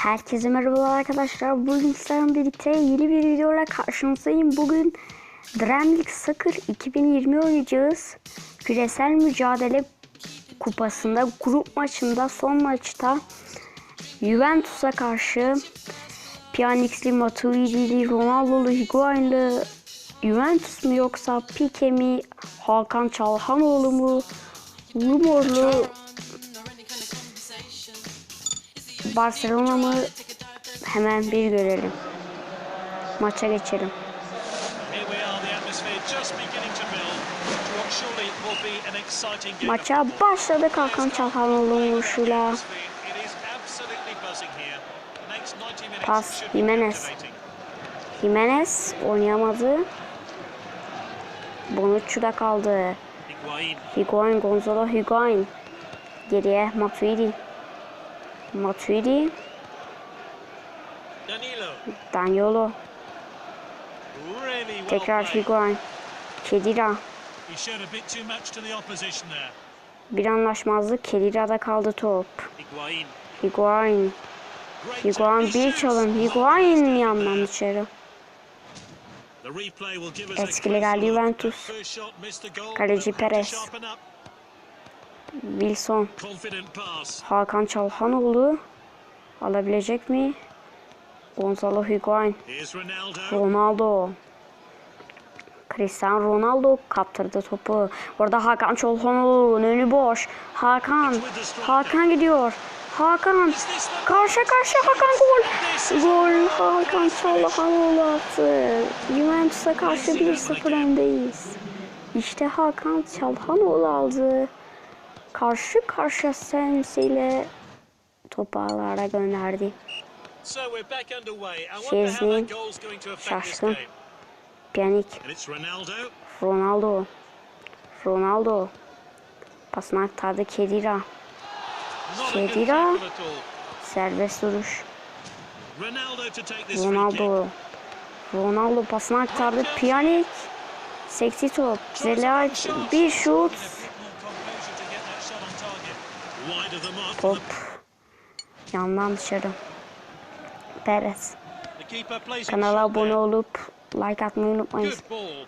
Herkese merhaba arkadaşlar. Bugün sizlerle birlikte yeni bir videoyla karşınızdayım. Bugün League Soccer 2020 oynayacağız. Küresel mücadele kupasında grup maçında son maçta Juventus'a karşı Pjanic'li, Matuidi'li, Ronaldo'lu, Higuain'li Juventus mu yoksa Pique mi, Hakan Çalhanoğlu mu, Lumorlu Barcelona mı? Hemen bir görelim. Maça geçelim. Maça başladık Hakan Çalhanoğlu'nun vuruşuyla. Atmosphere, It is absolutely buzzing here. The next 90 minutes Pas, Jimenez. Jimenez oynayamadı. Bonucci'da kaldı. Higuain, Gonzalo Higuain. Geriye Matuidi. Matuidi, Danilo, Daniolo. really Tekrar. Higuain. Kedira. Bir anlaşmazlık. Kedira'da kaldı top. Higuain, Higuain. Higuain bir çalım. Higuain yandan içeri. Etkili geldi. Juventus. Kaleci Perez. Wilson. Hakan Çalhanoğlu. Alabilecek mi? Gonzalo Higuain. Ronaldo. Cristiano Ronaldo kaptırdı topu. Orada Hakan Çalhanoğlu'nun önü boş. Hakan. Hakan gidiyor. Hakan. Karşı karşı Hakan gol. Gol Hakan Çalhanoğlu attı. Juventus'a karşı 1-0 öndeyiz. İşte Hakan Çalhanoğlu aldı. Karşı karşı sensiyle topu ağlara gönderdi. Şezni, şaşkın. it's Ronaldo. Ronaldo. Ronaldo. Pasını aktardı Kedira. Kedira. Serbest duruş. Ronaldo Ronaldo. Pasını aktardı. Pjanic. Seksi top. Zelaç. Bir şut. Top. Yandan dışarı. Perez. Kanala abone olup like atmayı unutmayın. Good ball.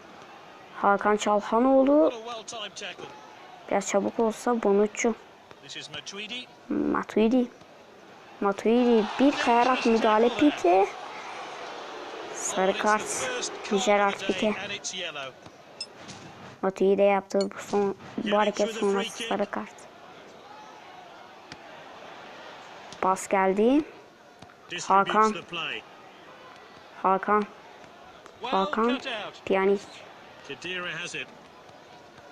Hakan Çalhanoğlu biraz çabuk olsa Bonucci. Matuidi. Matuidi. Bir kayarak müdahale Pique. Sarı kart. Gerard Pique. Matuidi yaptı bu son bu hareket sonrası sarı kart. Pas geldi. Hakan. Hakan. Hakan. Pjanic.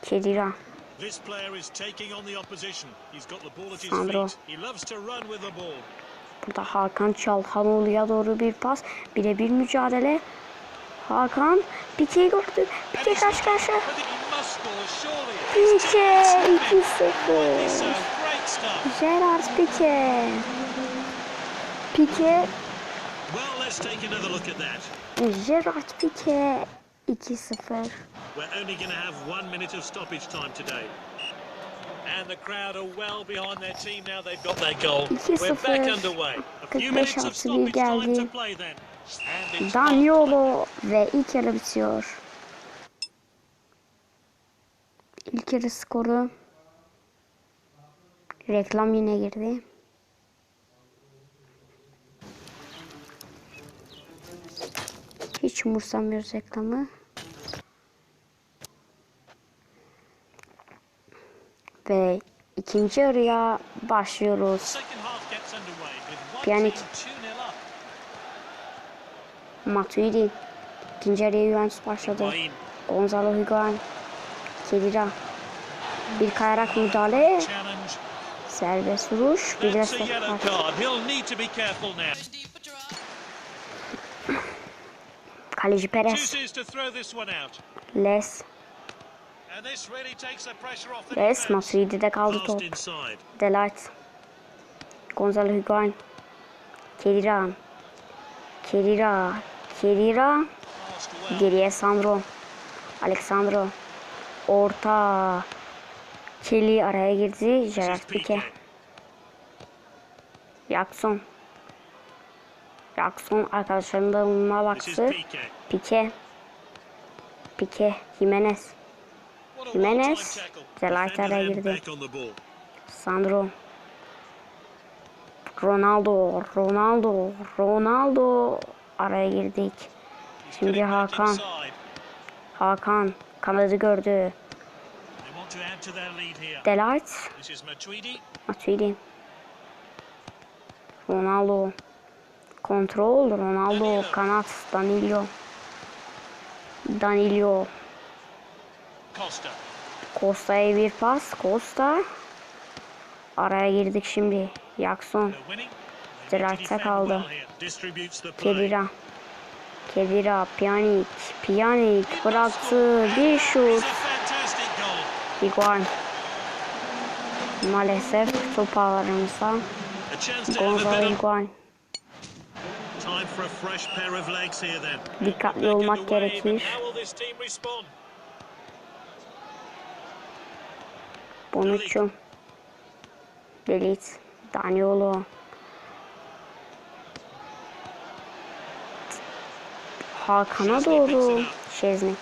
Kedira. This player is taking on the opposition. He's got the ball at his feet. He loves to run with the ball. Burada Hakan Çalhanoğlu'ya doğru bir pas. Birebir mücadele. Hakan Pique'yi gördü. He's karşı karşıya. Rightly 2-0. Gerard Pique. Pique, Well, let's take another look at that. Gerard Pique 2-0. We're only going to have one minute of stoppage time today. And the crowd are well behind their team now they've got their goal. We're back 2-0. underway. A few 45 minutes of stoppage time to play then. Daniolo ve ilk yarı bitiyor. İlk yarı skoru. Reklam yine girdi. Hiç umursamıyoruz reklamı. Ve ikinci yarıya başlıyoruz. second half gets underway with one Pjanic. team 2-0 up. Matuidi. İkinci yarıya Juventus başladı. Gonzalo Higuain. Kedira. Bir kayarak müdahale. Serbest vuruş. Bir. Kaleci Perez. Les. Les. defense. Matuidi'de kaldı top. Delight. Gonzalo Higuain. Kedira. Passed well. Geriye Sandro. Alexandro. Orta. Kelly araya girdi. Gerard Pique. Pique. Jackson. Jackson arkadaşlarının da bulunma This is baktı. Piqué. Pike. Pike. Jimenez. Jimenez. Defender araya girdi. Sandro. Ronaldo. Ronaldo. Ronaldo. Araya girdik. Şimdi Hakan. Hakan. Kanadı gördü. İs Matuidi. Matuidi. Ronaldo. Kontrol. Ronaldo. Kanat. Danilo. Danilo. Costa. Costa'ya bir pas. Costa. Araya girdik şimdi. Jackson. Defend kaldı. Kedira. Kedira. Pjanic. Pjanic bıraktı. Bir şut. Goal. Higuain. Maalesef top ağlarımızda A chance to have a Gonzalo Higuain. Dikkatli olmak gerekir. Bonucci. Delit. Daniolo. Hakan'a doğru. Şezni.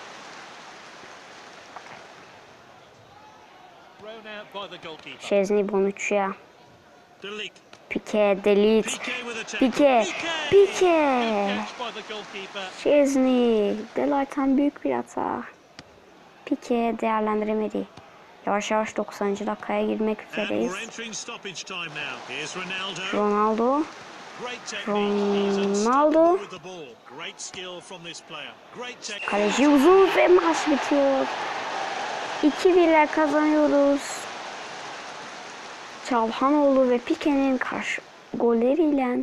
Şezni Bonucci'ye. Pique, tackle. Pique. Pique. Şezni. Delight'tan büyük bir hata. Pique değerlendiremedi. Yavaş yavaş 90. dakikaya girmek üzereyiz. Ronaldo. Ronaldo. Kaleci uzun ve maç bitiyor. 2-1'ler kazanıyoruz. Çalhanoğlu ve Pike'nin karşı golleriyle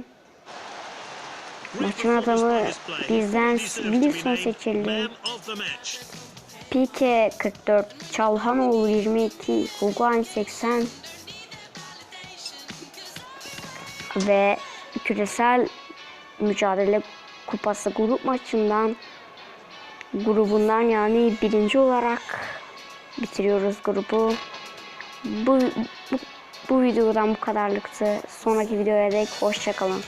maçın adamı bizden Wilson seçildi. Pike 44, Çalhanoğlu 22, Huguain 80 ve küresel mücadele kupası grup maçından grubundan yani birinci olarak bitiriyoruz grubu. Bu, bu, bu videodan bu kadarlıktı. Sonraki videoya dek hoşçakalın.